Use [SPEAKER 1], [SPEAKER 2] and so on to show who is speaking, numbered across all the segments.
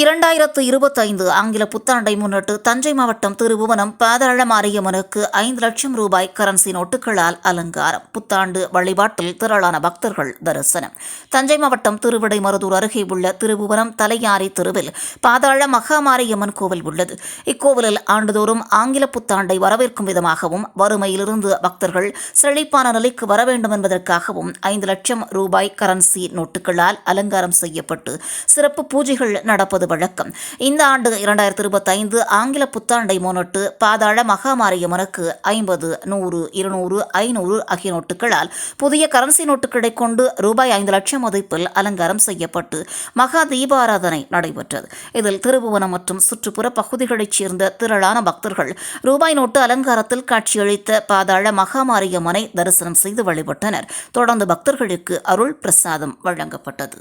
[SPEAKER 1] இரண்டாயிரத்து இருபத்தைந்து ஆங்கில புத்தாண்டை முன்னிட்டு தஞ்சை மாவட்டம் திருபுவனம் பாதாள மாரியம்மனுக்கு ஐந்து லட்சம் ரூபாய் கரன்சி நோட்டுகளால் அலங்காரம். புத்தாண்டு வழிபாட்டில் திரளான பக்தர்கள் தரிசனம். தஞ்சை மாவட்டம் திருவிடைமருதூர் அருகே உள்ள திருபுவனம் தலையாரி தெருவில் பாதாள மகாமாரியம்மன் கோவில் உள்ளது. இக்கோவிலில் ஆண்டுதோறும் ஆங்கில புத்தாண்டை வரவேற்கும் விதமாகவும் வறுமையிலிருந்து பக்தர்கள் செழிப்பான நிலைக்கு வர வேண்டும் என்பதற்காகவும் ஐந்து லட்சம் ரூபாய் கரன்சி நோட்டுகளால் அலங்காரம் செய்யப்பட்டு சிறப்பு பூஜைகள் நடப்பது வழக்கம். இந்த ஆண்டு இரண்டாயிரத்தி இருபத்தைந்து ஆங்கில புத்தாண்டை முன்னிட்டு பாதாள மகாமாரியம்மனுக்கு ஐம்பது நூறு இருநூறு ஐநூறு ஆகிய நோட்டுகளால் புதிய கரன்சி நோட்டுகளை கொண்டு ரூபாய் ஐந்து லட்சம் மதிப்பில் அலங்காரம் செய்யப்பட்டு மகா தீபாராதனை நடைபெற்றது. இதில் திருபுவனம் மற்றும் சுற்றுப்புற பகுதிகளைச் சேர்ந்த திரளான பக்தர்கள் ரூபாய் நோட்டு அலங்காரத்தில் காட்சியளித்த பாதாள மகாமாரியம்மனை தரிசனம் செய்து வழிபட்டனர். தொடர்ந்து பக்தர்களுக்கு அருள் பிரசாதம் வழங்கப்பட்டது.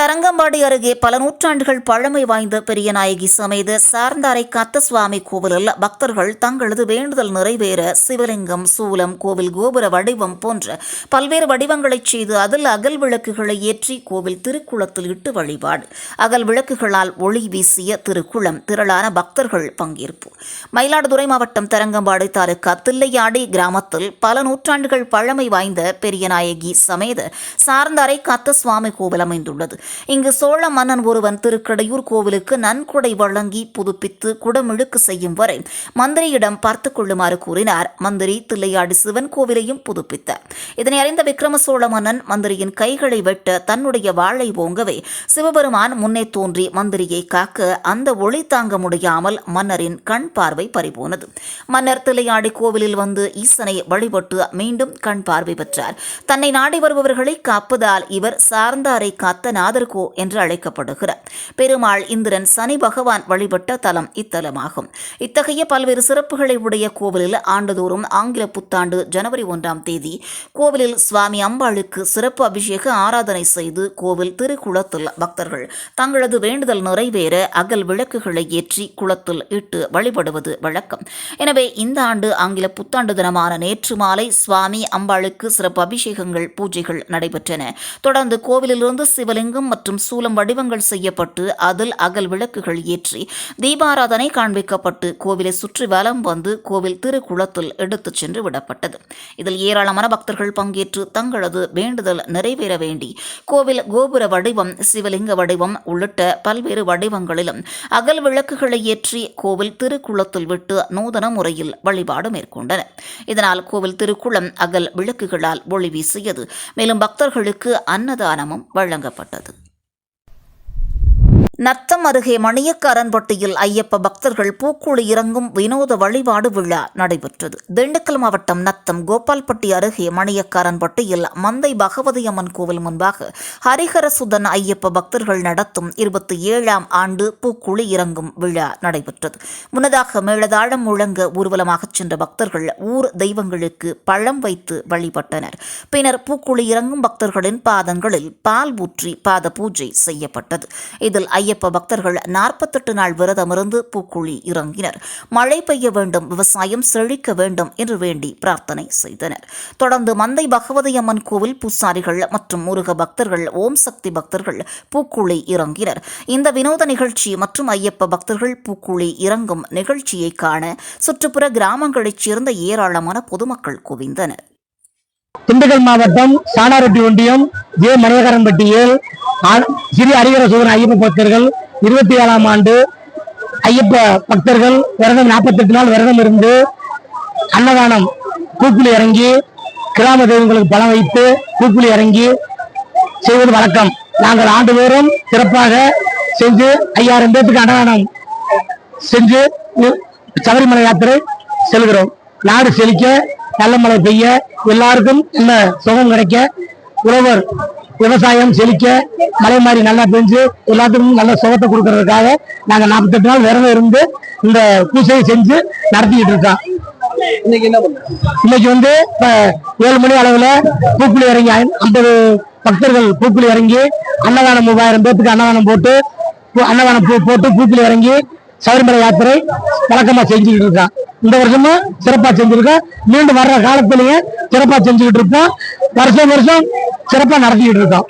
[SPEAKER 1] தரங்கம்பாடி அருகே பல நூற்றாண்டுகள் பழமை வாய்ந்த பெரியநாயகி சமேத சார்ந்தாரை காத்த சுவாமி கோவிலில் பக்தர்கள் தங்களது வேண்டுதல் நிறைவேற சிவலிங்கம் சூலம் கோவில் கோபுர வடிவம் போன்ற பல்வேறு வடிவங்களைச் செய்து அதில் அகல் விளக்குகளை ஏற்றி கோவில் திருக்குளத்தில் இட்டு வழிபாடு. அகல் விளக்குகளால் ஒளி வீசிய திருக்குளம் திரளான பக்தர்கள் பங்கேற்பு. மயிலாடுதுறை மாவட்டம் தரங்கம்பாடி தாலுகா தில்லையாடி கிராமத்தில் பல நூற்றாண்டுகள் பழமை வாய்ந்த பெரியநாயகி சமேத சார்ந்தாரை காத்த சுவாமி கோவில் அமைந்துள்ளது. இங்கு சோழ மன்னன் ஒருவன் திருக்கடையூர் கோவிலுக்கு நன்கொடை வழங்கி புதுப்பித்து குடமிழுக்கு செய்யும் வரை மந்திரியிடம் பார்த்து கொள்ளுமாறு கூறினார். மந்திரி தில்லையாடி சிவன் கோவிலையும் புதுப்பித்தார் இதனை அறிந்த விக்ரம சோழ மன்னன் மந்திரியின் கைகளை வெட்ட தன்னுடைய வாளை ஓங்கவே சிவபெருமான் முன்னே தோன்றி மந்திரியை காக்க அந்த ஒளி தாங்க முடியாமல் மன்னரின் கண் பார்வை பறிபோனது. மன்னர் தில்லையாடி கோவிலில் வந்து ஈசனை வழிபட்டு மீண்டும் கண் பார்வை பெற்றார். தன்னை நாடி வருபவர்களை காப்பதால் இவர் சார்ந்தாரை காத்த நாதர்கோ என்று அழைக்கப்படுகிறார். பெருமாள் இந்திரன் சனி பகவான் வழிபட்ட தலம் இத்தலமாகும். இத்தகைய பல்வேறு சிறப்புகளை உடைய கோவிலில் ஆண்டுதோறும் ஆங்கில புத்தாண்டு ஜனவரி ஒன்றாம் தேதி கோவிலில் சுவாமி அம்பாளுக்கு சிறப்பு அபிஷேக ஆராதனை செய்து கோவில் திருக்குளத்தில் பக்தர்கள் தங்களது வேண்டுதல் நிறைவேற அகல் விளக்குகளை ஏற்றி குளத்தில் இட்டு வழிபடுவது வழக்கம். எனவே இந்த ஆண்டு ஆங்கில புத்தாண்டு தினமான நேற்று மாலை சுவாமி அம்பாளுக்கு சிறப்பு அபிஷேகங்கள் பூஜைகள் நடைபெற்றன. தொடர்ந்து கோவிலிலிருந்து சிவலிங்கம் மற்றும் சூலம் வடிவங்கள் செய்யப்பட்டு அதில் அகல் விளக்குகள் ஏற்றி தீபாராதனை காண்பிக்கப்பட்டு கோவிலை சுற்றி வலம் வந்து கோவில் திருக்குளத்தில் எடுத்துச் சென்று விடப்பட்டது. இதில் ஏராளமான பக்தர்கள் பங்கேற்று தங்களது வேண்டுதல் நிறைவேற வேண்டி கோவில் கோபுர வடிவம் சிவலிங்க வடிவம் உள்ளிட்ட பல்வேறு வடிவங்களிலும் அகல் விளக்குகளை ஏற்றி கோவில் திருக்குளத்தில் விட்டு நூதன முறையில் வழிபாடு மேற்கொண்டனர். இதனால் கோவில் திருக்குளம் அகல் விளக்குகளால் ஒளி வீசியது. மேலும் பக்தர்களுக்கு அன்னதானமும் வழங்கப்பட்டது. நத்தம் அருகே மணியக்காரன்பட்டியில் ஐயப்ப பக்தர்கள் பூக்குழி இறங்கும் வினோத வழிபாடு விழா நடைபெற்றது. திண்டுக்கல் மாவட்டம் நத்தம் கோபால்பட்டி அருகே மணியக்காரன்பட்டியில் மந்தை பகவதி அம்மன் கோவில் முன்பாக ஹரிஹரசுதன் ஐயப்ப பக்தர்கள் நடத்தும் இருபத்தி ஏழாம் ஆண்டு பூக்குழி இறங்கும் விழா நடைபெற்றது. முன்னதாக மேளதாளம் முழங்க ஊர்வலமாகச் சென்ற பக்தர்கள் ஊர் தெய்வங்களுக்கு பழம் வைத்து வழிபட்டனர். பின்னர் பூக்குழி இறங்கும் பக்தர்களின் பாதங்களில் பால் ஊற்றி பாத பூஜை செய்யப்பட்டது. இதில் ஐய ஐயப்ப பக்தர்கள் நாற்பத்தெட்டு நாள் விரதமிருந்து பூக்குழி இறங்கினர். மழை பெய்ய வேண்டும் விவசாயம் செழிக்க வேண்டும் என்று வேண்டி பிரார்த்தனை செய்தனர். தொடர்ந்து மந்தை பகவதி அம்மன் கோவில் பூசாரிகள் மற்றும் முருக பக்தர்கள் ஓம் சக்தி பக்தர்கள் பூக்குழி இறங்கினர். இந்த வினோத நிகழ்ச்சி மற்றும் ஐயப்ப பக்தர்கள் பூக்குழி இறங்கும் நிகழ்ச்சியை காண சுற்றுப்புற கிராமங்களைச் சேர்ந்த ஏராளமான பொதுமக்கள் குவிந்தனர்.
[SPEAKER 2] திண்டுக்கல் மாவட்டம் சாணாரெட்டி ஒன்றியம் ஜே மணியகரன்பட்டியில் ஆ- ஸ்ரீ சோதனை ஐயப்ப பக்தர்கள் இருபத்தி ஏழாம் ஆண்டு ஐயப்ப பக்தர்கள் விரதம் நாற்பத்தெட்டு நாள் விரதம் இருந்து அன்னதானம் கூக்குழி இறங்கி கிராம தெய்வங்களுக்கு பணம் வைத்து கூக்குழி இறங்கி செய்வது வழக்கம். நாங்கள் ஆண்டுதோறும் சிறப்பாக செஞ்சு ஐயாயிரம் பேத்துக்கு அன்னதானம் செஞ்சு சபரிமலை யாத்திரை செல்கிறோம். நாடு செழிக்க நல்ல மழை பெய்ய எல்லாருக்கும் நல்ல சுகம் கிடைக்க உழவர் விவசாயம் செழிக்க மழை மாதிரி நல்லா பெஞ்சு எல்லாத்துக்கும் நல்ல சுகத்தை கொடுக்கறதுக்காக நாங்க நாற்பத்தெட்டு நாள் விரதம் இருந்து இந்த பூஜையை செஞ்சு நடத்திக்கிட்டு இருக்கோம்.
[SPEAKER 3] இன்னைக்கு என்ன பண்ற
[SPEAKER 2] இன்னைக்கு வந்து இப்ப ஏழு மணி அளவுல பூக்குழி இறங்கி ஐம்பது பக்தர்கள் பூக்குழி இறங்கி அன்னதானம் மூவாயிரம் பேத்துக்கு அன்னதானம் போட்டு அன்னதானம் போட்டு பூக்குழி இறங்கி சபரிமலை யாத்திரை வழக்கமா செஞ்சுக்கிட்டு இருக்கோம். இந்த வருஷமும் சிறப்பா செஞ்சிருக்கோம் மீண்டும் வர்ற காலத்திலேயே சிறப்பா செஞ்சுக்கிட்டு இருப்போம் வருஷம் வருஷம் சிறப்பா நடத்திக்கிட்டு இருக்கோம்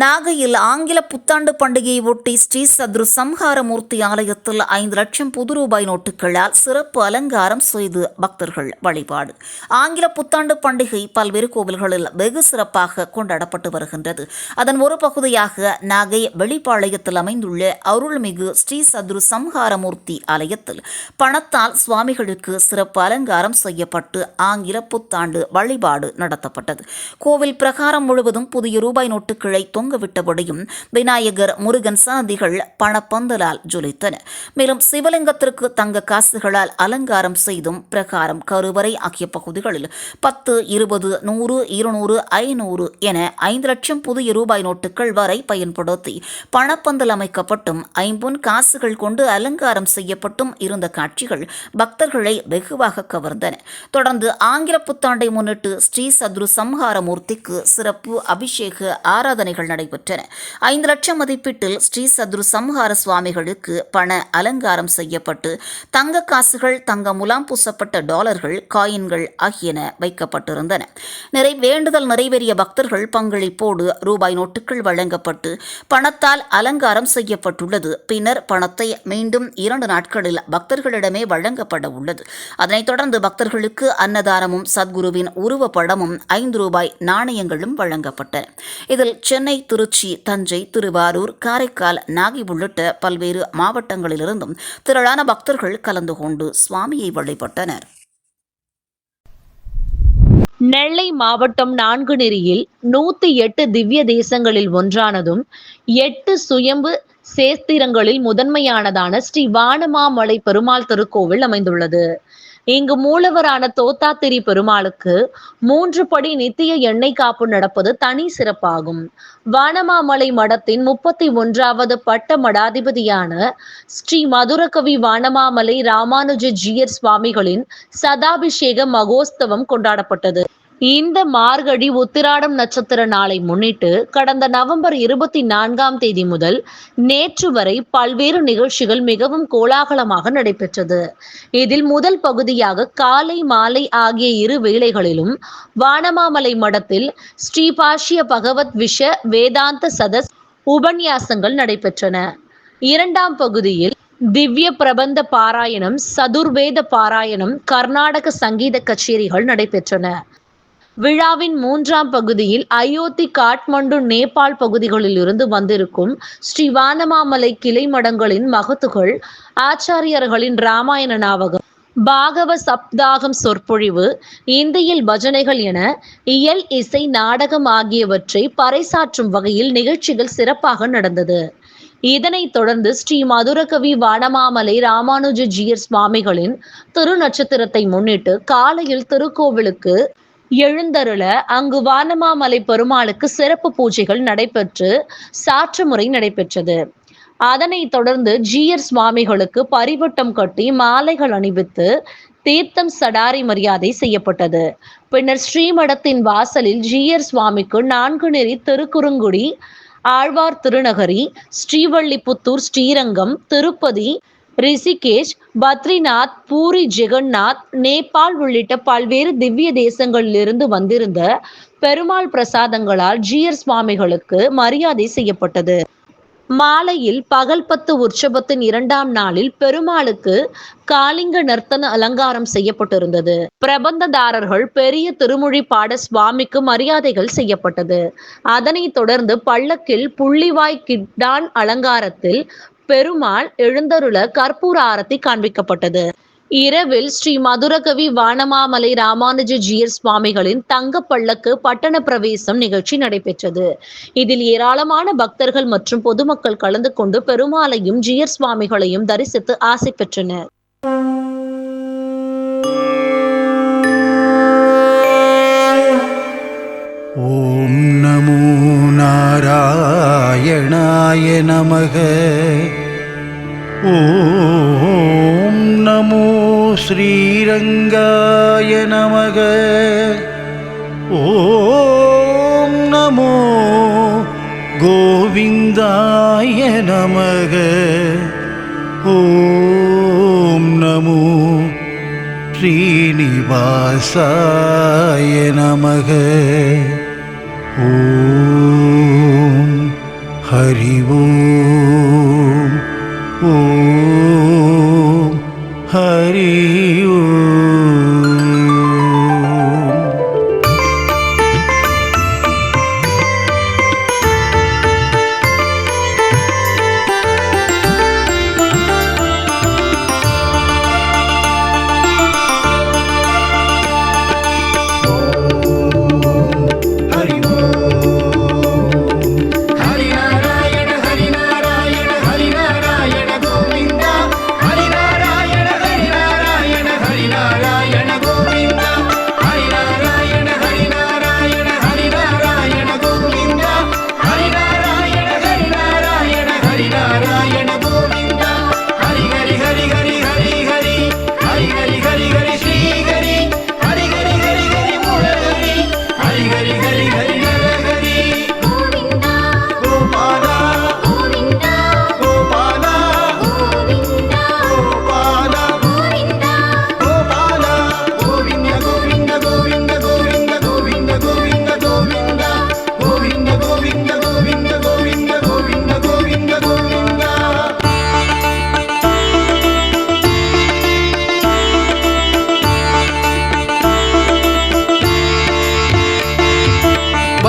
[SPEAKER 1] நாகையில் ஆங்கில புத்தாண்டு பண்டிகையை ஒட்டி ஸ்ரீ சத்ரு சம்ஹாரமூர்த்தி ஆலயத்தில் ஐந்து லட்சம் புது ரூபாய் நோட்டுகளால் சிறப்பு அலங்காரம் செய்து பக்தர்கள் வழிபாடு. ஆங்கில புத்தாண்டு பண்டிகை பல்வேறு கோவில்களில் வெகு சிறப்பாக கொண்டாடப்பட்டு வருகின்றது. அதன் ஒரு பகுதியாக நாகை வெளிப்பாளையத்தில் அமைந்துள்ள அருள்மிகு ஸ்ரீ சத்ரு சம்ஹாரமூர்த்தி ஆலயத்தில் பணத்தால் சுவாமிகளுக்கு சிறப்பு அலங்காரம் செய்யப்பட்டு ஆங்கில புத்தாண்டு வழிபாடு நடத்தப்பட்டது. கோவில் பிரகாரம் முழுவதும் புதிய ரூபாய் நோட்டுகளை தொங்கவிட்டபடியும் விநாயகர் முருகன் சாதிகள் பணப்பந்தலால் ஜொலித்தன. மேலும் சிவலிங்கத்திற்கு தங்க காசுகளால் அலங்காரம் செய்தும் பிரகாரம் கருவறை ஆகிய பகுதிகளில் பத்து இருபது நூறு இருநூறு ஐநூறு என ஐந்து லட்சம் புதிய ரூபாய் நோட்டுகள் வரை பயன்படுத்தி பணப்பந்தல் அமைக்கப்பட்டும் ஐம்பொன் காசுகள் கொண்டு அலங்காரம் செய்யப்பட்டும் இருந்த காட்சிகள் பக்தர்களை வெகுவாக கவர்ந்தன. தொடர்ந்து ஆங்கில புத்தாண்டை முன்னிட்டு ஸ்ரீ சத்ரு சம்ஹாரமூர்த்திக்கு சிறப்பு அபிஷேக ஆராதனைகள் நடைபெற்றன. ஐந்து லட்சம் மதிப்பீட்டில் ஸ்ரீ சத்ரு சம்ஹார சுவாமிகளுக்கு பண அலங்காரம் செய்யப்பட்டு தங்க காசுகள் தங்க முலாம் பூசப்பட்ட டாலர்கள் காயின்கள் ஆகியன வைக்கப்பட்டிருந்தன. நிறை வேண்டுதல் நிறைவேறிய பக்தர்கள் பங்களிப்போடு ரூபாய் நோட்டுகள் வழங்கப்பட்டு பணத்தால் அலங்காரம் செய்யப்பட்டுள்ளது. பின்னர் பணத்தை மீண்டும் இரண்டு நாட்களில் பக்தர்களிடமே வழங்கப்பட உள்ளது. அதனைத் தொடர்ந்து பக்தர்களுக்கு அன்னதானமும் சத்குருவின் உருவப்படமும் ஐந்து ரூபாய் நாணயங்களும் வழங்கப்பட்டன. இதில் சென்னை திருச்சி தஞ்சை திருவாரூர் காரைக்கால் நாகை உள்ளிட்ட பல்வேறு மாவட்டங்களிலிருந்தும் திரளான பக்தர்கள் கலந்து கொண்டு சுவாமியை வழிபட்டனர்.
[SPEAKER 3] நெல்லை மாவட்டம் நான்குநெறியில் நூத்தி எட்டு திவ்ய தேசங்களில் ஒன்றானதும் எட்டு சுயம்பு சேஸ்திரங்களில் முதன்மையானதான ஸ்ரீ வானமாமலை பெருமாள் திருக்கோவில் அமைந்துள்ளது. இங்கு மூலவரான தோத்தாத்திரி பெருமாளுக்கு மூன்று படி நித்திய எண்ணெய் காப்பு நடப்பது தனி சிறப்பாகும். வானமாமலை மடத்தின் முப்பத்தி ஒன்றாவது பட்ட மடாதிபதியான ஸ்ரீ மதுரகவி வானமாமலை ராமானுஜ ஜீயர் சுவாமிகளின் சதாபிஷேக மகோஸ்தவம் கொண்டாடப்பட்டது. இந்த மார்கழி உத்திராடம் நட்சத்திர நாளை முன்னிட்டு கடந்த நவம்பர் இருபத்தி நான்காம் தேதி முதல் நேற்று வரை பல்வேறு நிகழ்ச்சிகள் மிகவும் கோலாகலமாக நடைபெற்றது. இதில் முதல் பகுதியாக காலை மாலை ஆகிய இரு வேளைகளிலும் வானமாமலை மடத்தில் ஸ்ரீபாஷிய பகவத் விஷ வேதாந்த சதஸ் உபன்யாசங்கள் நடைபெற்றன. இரண்டாம் பகுதியில் திவ்ய பிரபந்த பாராயணம் சதுர்வேத பாராயணம் கர்நாடக சங்கீத கச்சேரிகள் நடைபெற்றன. விழாவின் மூன்றாம் பகுதியில் அயோத்தி காட்மண்டு நேபாள் பகுதிகளில் இருந்து வந்திருக்கும் ஸ்ரீ வானமாமலை கிளை மடங்களின் மகத்துகள் ஆச்சாரியர்களின் ராமாயண நாவகம் பாகவ சப்தாகம் சொற்பொழிவு இந்தியில் பஜனைகள் என இயல் இசை நாடகம் ஆகியவற்றை பறைசாற்றும் வகையில் நிகழ்ச்சிகள் சிறப்பாக நடந்தது. இதனைத் தொடர்ந்து ஸ்ரீ மதுரகவி வானமாமலை ராமானுஜ ஜீயர் சுவாமிகளின் திருநட்சத்திரத்தை முன்னிட்டு காலையில் திருக்கோவிலுக்கு எழுந்தருள அங்கு வானமாமலை பெருமாளுக்கு சிறப்பு பூஜைகள் நடைபெற்று சாற்று முறை நடைபெற்றது. அதனைத் தொடர்ந்து ஜீயர் சுவாமிகளுக்கு பரிவட்டம் கட்டி மாலைகள் அணிவித்து தீர்த்தம் சடாரி மரியாதை செய்யப்பட்டது. பின்னர் ஸ்ரீமடத்தின் வாசலில் ஜீயர் சுவாமிக்கு நான்கு நெறி திருக்குறுங்குடி ஆழ்வார் திருநகரி ஸ்ரீவள்ளிபுத்தூர் ஸ்ரீரங்கம் திருப்பதி ரிஷிகேஷ் பத்ரிநாத் பூரி ஜெகநாத் நேபாள் உள்ளிட்ட பல்வேறு திவ்ய தேசங்களிலிருந்து வந்திருந்த பெருமாள் பிரசாதங்களால் ஜியர் சுவாமிகளுக்கு மரியாதை செய்யப்பட்டது. மாலையில் பகல் பத்து உற்சவத்தின் இரண்டாம் நாளில் பெருமாளுக்கு காளிங்க நர்த்தன அலங்காரம் செய்யப்பட்டிருந்தது. பிரபந்ததாரர்கள் பெரிய திருமொழி பாட சுவாமிக்கு மரியாதைகள் செய்யப்பட்டது. அதனைத் தொடர்ந்து பள்ளக்கில் புள்ளிவாய் கிட்டான் அலங்காரத்தில் பெருமாள் எழுந்தருள கற்பூர ஆரத்தி காண்பிக்கப்பட்டது. இரவில் ஸ்ரீ மதுரகவி வானமாமலை ராமானுஜஜியர் சுவாமிகளின் தங்க பல்லக்கு பட்டண பிரவேசம் நிகழ்ச்சி நடைபெற்றது. இதில் ஏராளமான பக்தர்கள் மற்றும் பொதுமக்கள் கலந்து கொண்டு பெருமாளையும் ஜியர் சுவாமிகளையும் தரிசித்து ஆசை பெற்றனர்.
[SPEAKER 4] ஓம் நமோ நாராயணாய நமக. ॐ नमो श्रीरङ्गाय नमः ॐ नमो गोविन्दाय नमः ॐ नमो श्रीनिवासाय नमः ॐ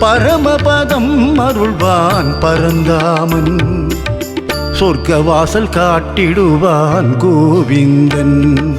[SPEAKER 5] பரமபதம் அருள்வான் பரந்தாமன்.
[SPEAKER 4] சொர்க்கவாசல் காட்டிடுவான் கோவிந்தன்.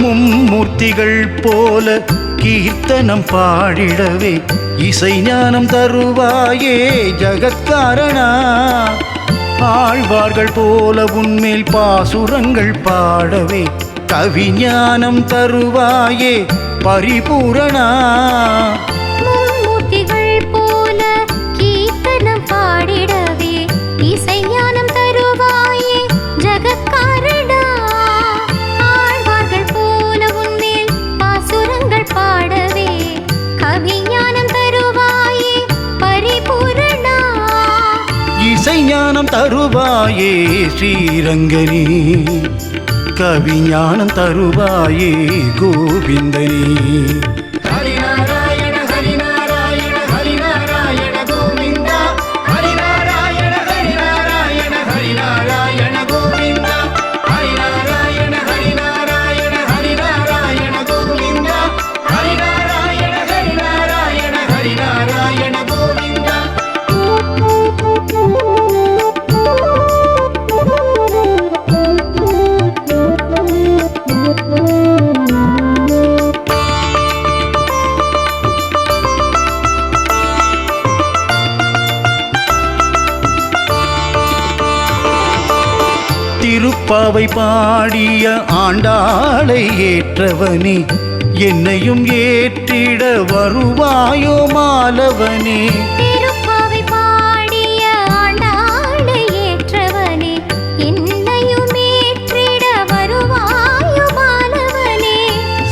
[SPEAKER 4] மும்மூர்த்திகள் போல கீர்த்தனம் பாடிடவே இசை ஞானம் தருவாயே ஜகத்காரணா. ஆழ்வார்கள் போல உன்மேல் பாசுரங்கள் பாடவே கவிஞானம் தருவாயே பரிபூரணா.
[SPEAKER 5] கவிஞானம் தருவாயே
[SPEAKER 4] ஸ்ரீரங்கனி. கவிஞானம் தருவாயே கோவிந்தனி. பாவை பாடிய ஆண்டாளை ஏற்றவனே என்னையும் ஏற்றிட வருவாயோ மாலவனே.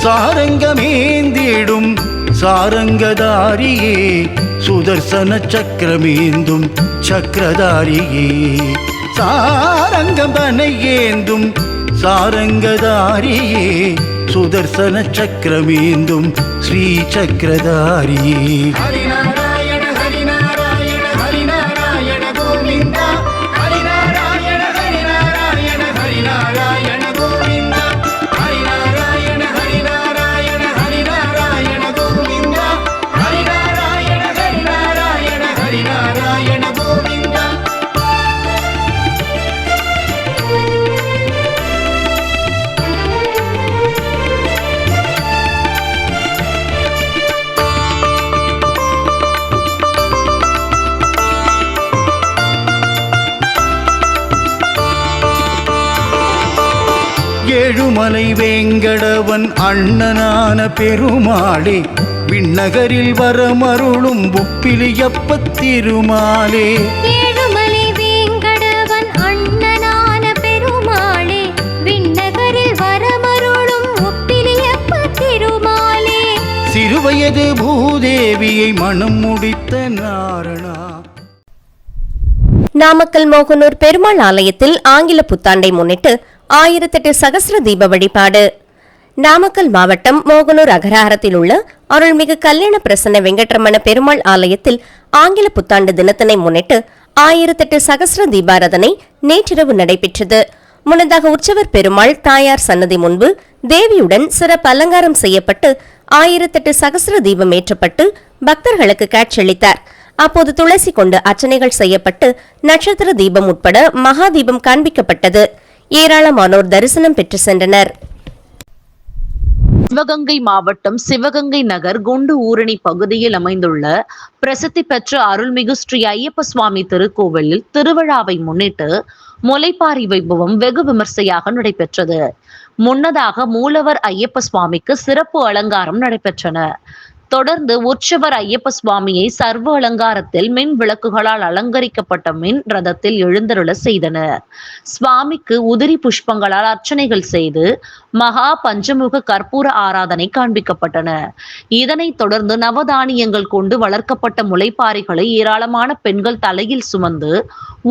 [SPEAKER 4] சாரங்கமேந்திடும் சாரங்கதாரியே சுதர்சன சக்கரமேந்தும் சக்கரதாரியே. சாரங்கம் ஏந்தும் சாரங்கதாரியே சுதர்சன சக்கரமேந்தும் ஸ்ரீ சக்கரதாரியே. ஏழுமலை வேங்கடவன் அண்ணனான பெருமாளே விண்ணகரில் வரமருளும்
[SPEAKER 5] ஒப்பிலியப்ப திருமாலே
[SPEAKER 4] சிறுவயது பூதேவியை மனம் முடித்த நாரணா.
[SPEAKER 6] நாமக்கல் மோகனூர் பெருமாள் ஆலயத்தில் ஆங்கில புத்தாண்டை முன்னிட்டு ஆயிரத்தெட்டு சகஸ்ர தீப வழிபாடு. நாமக்கல் மாவட்டம் மோகனூர் அகராரத்தில் உள்ள அருள்மிகு கல்யாண பிரசன்ன வெங்கட்ரமண பெருமாள் ஆலயத்தில் ஆங்கில புத்தாண்டு தினத்தினை முன்னிட்டு ஆயிரத்தெட்டு சகஸ்ர தீபாரதனை நேற்றிரவு நடைபெற்றது. முன்னதாக உற்சவர் பெருமாள் தாயார் சன்னதி முன்பு தேவியுடன் சிறப்பு அலங்காரம் செய்யப்பட்டு ஆயிரத்தெட்டு சகஸ்ர தீபம் ஏற்றப்பட்டு பக்தர்களுக்கு காட்சியளித்தார். அப்போது துளசி கொண்டு அர்ச்சனைகள் செய்யப்பட்டு நட்சத்திர தீபம் உட்பட மகா தீபம் காண்பிக்கப்பட்டது. ஏராளமானோர் தரிசனம் பெற்று சென்றனர்.
[SPEAKER 3] சிவகங்கை மாவட்டம் சிவகங்கை நகர் குண்டு ஊரணி பகுதியில் அமைந்துள்ள பிரசித்தி பெற்ற அருள்மிகு ஸ்ரீ ஐயப்ப சுவாமி திருக்கோவிலில் திருவிழாவை முன்னிட்டு முளைப்பாரி வைபவம் வெகு விமர்சையாக நடைபெற்றது. முன்னதாக மூலவர் ஐயப்ப சுவாமிக்கு சிறப்பு அலங்காரம் நடைபெற்றன. தொடர்ந்து உற்சவர் ஐயப்ப சுவாமியை சர்வ அலங்காரத்தில் மின் விளக்குகளால் அலங்கரிக்கப்பட்ட மின் ரதத்தில் எழுந்தருள செய்தனர். சுவாமிக்கு உதிரி புஷ்பங்களால் அர்ச்சனைகள் செய்து மகா பஞ்சமுக கற்பூர ஆராதனை காண்பிக்கப்பட்டன. இதனைத் தொடர்ந்து நவதானியங்கள் கொண்டு வளர்க்கப்பட்ட முளைப்பாறைகளை ஏராளமான பெண்கள் தலையில் சுமந்து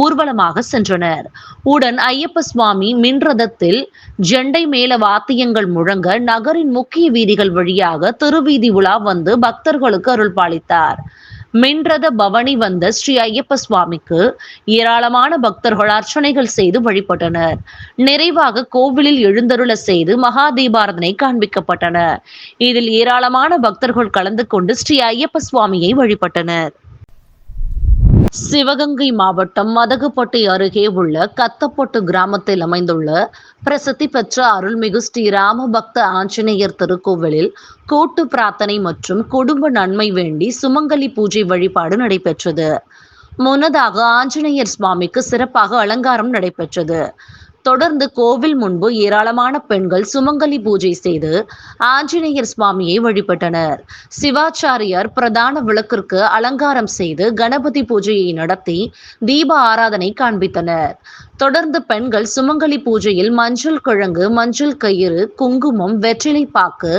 [SPEAKER 3] ஊர்வலமாக சென்றனர். உடன் ஐயப்ப சுவாமி மின் ரதத்தில் ஜெண்டை மேல வாத்தியங்கள் முழங்க நகரின் முக்கிய வீதிகள் வழியாக திருவீதி உலா வந்து பக்தர்களுக்கு அருள் பாலித்தார் மின்றத பவனி வந்த ஸ்ரீ ஐயப்ப சுவாமிக்கு ஏராளமான பக்தர்கள் அர்ச்சனைகள் செய்து வழிபட்டனர். நிறைவாக கோவிலில் எழுந்தருள செய்து மகா தீபாரதனை காண்பிக்கப்பட்டன இதில் ஏராளமான பக்தர்கள் கலந்து கொண்டு ஸ்ரீ ஐயப்ப சுவாமியை வழிபட்டனர். சிவகங்கை மாவட்டம் மதகுப்பட்டி அருகே உள்ள கத்தப்பட்டு கிராமத்தில் அமைந்துள்ள பிரசித்தி பெற்ற அருள்மிகு ஸ்ரீ ராமபக்த ஆஞ்சநேயர் திருக்கோவிலில் கூட்டு பிரார்த்தனை மற்றும் குடும்ப நன்மை வேண்டி சுமங்கலி பூஜை வழிபாடு நடைபெற்றது. முன்னதாக ஆஞ்சநேயர் சுவாமிக்கு சிறப்பாக அலங்காரம் நடைபெற்றது. தொடர்ந்து கோவில் முன்பு ஏராளமான பெண்கள் சுமங்கலி பூஜை செய்து ஆஞ்சநேயர் சுவாமியை வழிபட்டனர். சிவாச்சாரியார் பிரதான விளக்கிற்கு அலங்காரம் செய்து கணபதி பூஜையை நடத்தி தீப ஆராதனை காண்பித்தனர். தொடர்ந்து பெண்கள் சுமங்கலி பூஜையில் மஞ்சள் கிழங்கு மஞ்சள் கயிறு குங்குமம் வெற்றிலை பாக்கு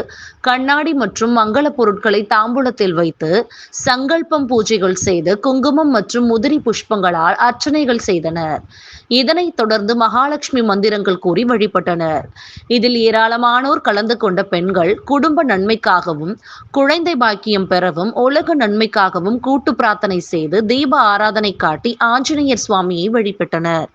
[SPEAKER 3] கண்ணாடி மற்றும் மங்கள பொருட்களை தாம்பூலத்தில் வைத்து சங்கல்பம் பூஜைகள் செய்து குங்குமம் மற்றும் முதிரி புஷ்பங்களால் அர்ச்சனைகள் செய்தனர். இதனைத் தொடர்ந்து மகாலட்சுமி மந்திரங்கள் கூறி வழிபட்டனர். இதில் ஏராளமானோர் கலந்து கொண்ட பெண்கள் குடும்ப நன்மைக்காகவும் குழந்தை பாக்கியம் பெறவும் உலக நன்மைக்காகவும் கூட்டு பிரார்த்தனை செய்து தீப ஆராதனை காட்டி ஆஞ்சநேயர் சுவாமியை வழிபட்டனர்.